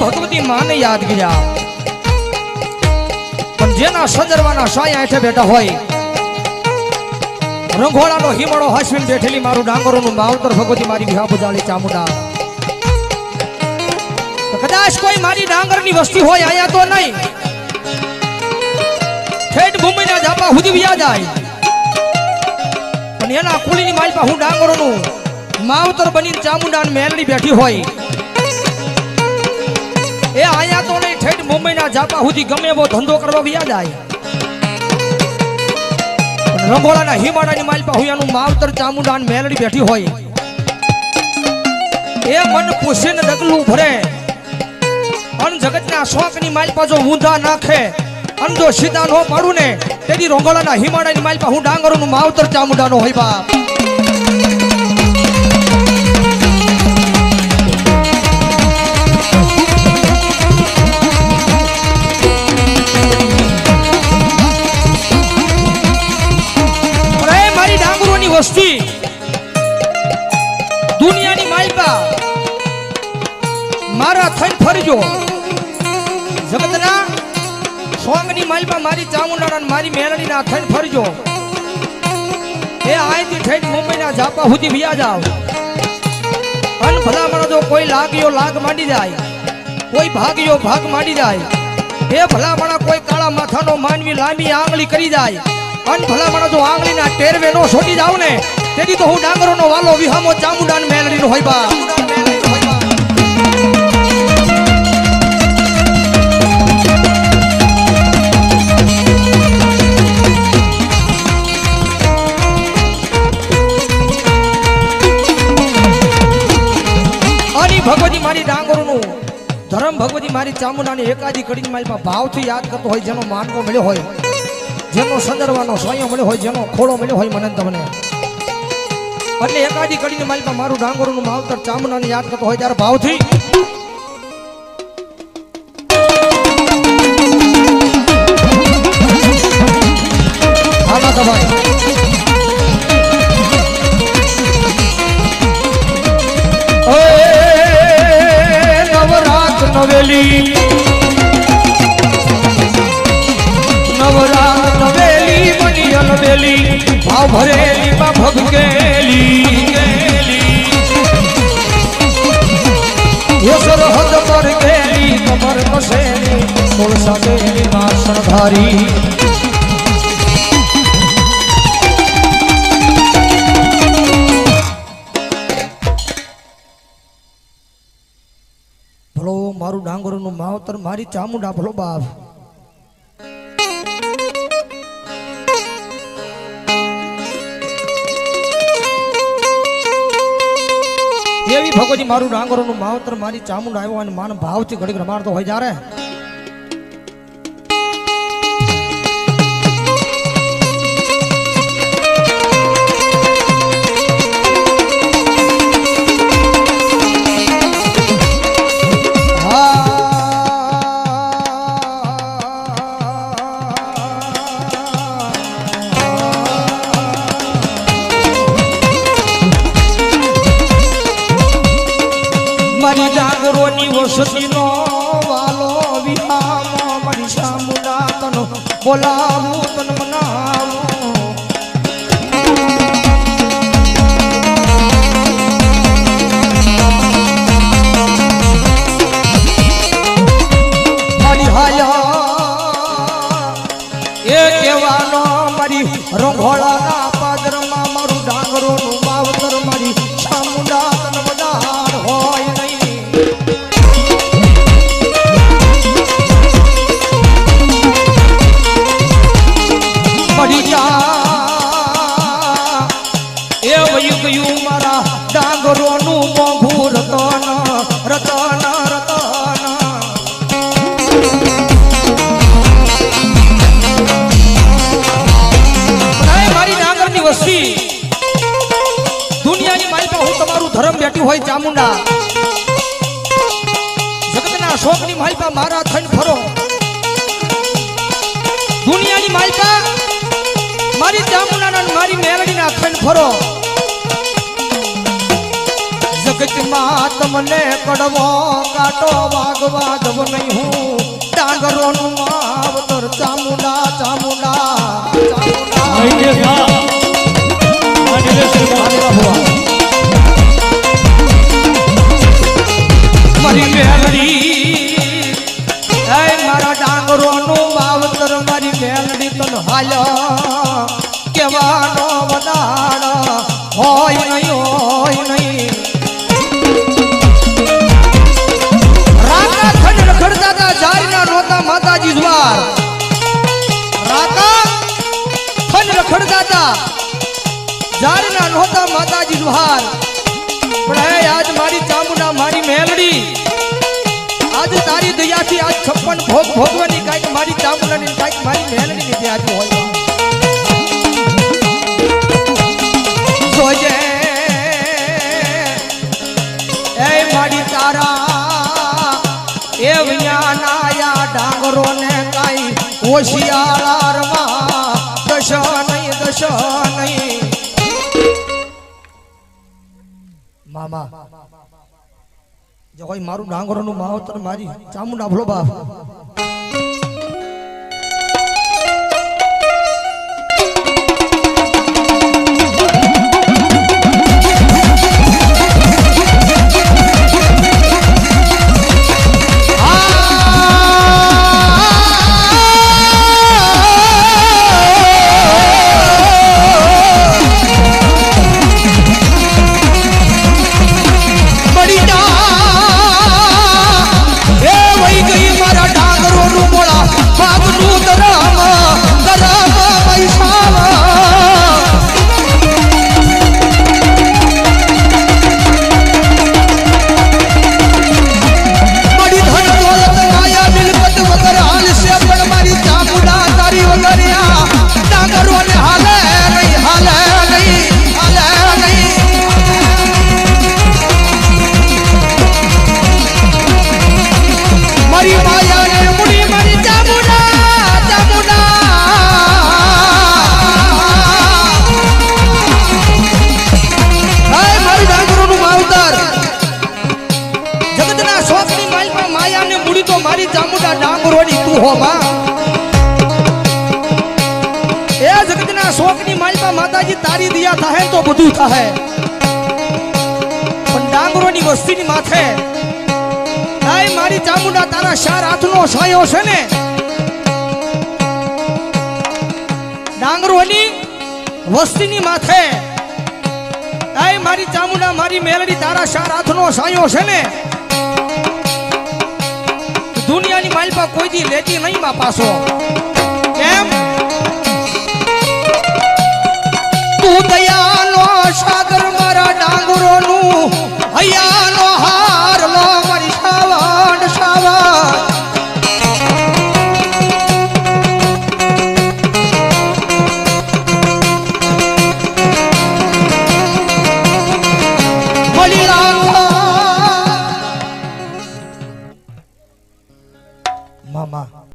ભગવતી માને યાદ કર્યા. પણ જેના સજરવાના સાયા હેઠે બેઠા હોય રંગોળાનો હિમળો હાસવીને બેઠેલી મારું ડાંગરોનું માવતર ભગવતી મારી વિહા બજાળી ચામુંડા. કદાચ કોઈ મારી ડાંગરની વસ્તી હોય, અહીંયા તો નહીં. ઠેઠ ના જાપા સુધી વ્યા જાય. પણ એના કુળીની માલપા હું ડાંગરોનું માવતર બની ચામુંડા ને મેલડી બેઠી હોય એ આયા તો નહીં, ઠેઠ મુંબઈના જાપા સુધી ગમે એવો ધંધો કરવા વ્યા જાય. રંગોળાના હિમાડાની માલપા હુયાનું માવતર ચામુંડા મેલડી બેઠી હોય. એ મન પૂછીને ડગલું ભરે. અન જગતના શોકની માલપા જો ઊંધા નાખે, અન જો સીધા નો પાડું ને તેથી રંગોળાના હિમાડાની માલપા હું ડાંગરોનું માવતર ચામુંડાનો હોય બાપ. વસ્તી દુનિયાની માલપા મારા થઈને ફરજો જગતના સોંગની માલપા મારી ચામુંડાના મારી મેળણી ના થઈને ફરજો એ અહીંથી થઈને મુંબઈના જાપા સુધી વ્યા જાવ અન ભલામણ જો કોઈ લાગ્યો લાગ માંડી જાય. કોઈ ભાગ્યો ભાગ માંડી જાય. એ ભલામણ કોઈ કાળા માથાનો માનવી લાંબી આંગળી કરી જાય. અન ભલામણ જો આંગળીના ટેરવે નો છોડી જાવ ને, તેથી તો હું ડાંગરોનો વાલો વિહામો ચામુંડાન મેલડીનો હોય બા. ભગવતી મારી ડાંગરોનું, ધરમ ભગવતી મારી ચામુંડાની એકાદી કડીની માલમાં ભાવથી યાદ કરતો હોય, જેનો માનવો મળ્યો હોય. જેનો સંદર્ભનો સ્વયં મળ્યો હોય, જેનો ખોળો મળ્યો હોય મને તમને. એટલે એકાદી કડીની માલમાં મારું ડાંગરોનું માવતર ચામુંડાને યાદ કરતો હોય ત્યારે ભાવથી ભાવ ભરેલી માં ભગકેલી સરહદ પર ગેલી કમર કસેલી કોળસા દેલી માં શણધારી ભલો, મારું ડાંગરનું માવતર, મારી ચામુંડા, ભલો બાપ. એવી ભગવતી મારું ડાંગરોનું માવતર મારી ચામુંડ આવ્યો અને માન ભાવથી ઘડીક રમાડતો હોય જ્યારે ડાંગરોની વસતીનો વાલો વિહામો મારી સામુડા તનો બોલાવું તન મનાવું મારી હોય ચામુંડા. જગતના શોકની માલિકા મારા થઈને ફરો. દુનિયાની માલિકા મારી ચામુંડાના મારી મેલડીના થઈને ફરો. જગતમાં તમને કડવો કાટો વાગવા દવ નહીં હું. ડાંગરોનું ચામુંડા ચામુંડા. હતા જારીના નહોતા માતાજી દ્વાર. પણ હે આજ મારી ચામુંડા મારી મેલડી આજ તારી દયાથી આજ છપ્પન ભોગ ભોગવાની કાંઈક મારી ચામુંડાની કાંઈક મારી મેલડીની દયાથી હોય. જોજે. મારી તારા, એ વિඥાનાયા ડાંગરો કાંઈ નહીં, દશ નહીં. મામા જો કોઈ મારું ડાંગરોનું માવતર મારી ચામુંડા ભલો બાપ ને તો મારી ચામુંડા ડાંગરોની તું હો માં. એ જગતના શોકની માલિકા માતાજી, તારી દિયા થાય તો બધું થાય પણ ડાંગરોની વસ્તીની માથે. આય મારી ચામુંડા, તારા શાર હાથનો સાયો છે ને. ડાંગરોની વસ્તીની માથે. આય મારી ચામુંડા, મારી મેલડી તારા શાર હાથનો સાયો છે ને. માલપા કોઈ દી લેતી નહીં માં પાછો.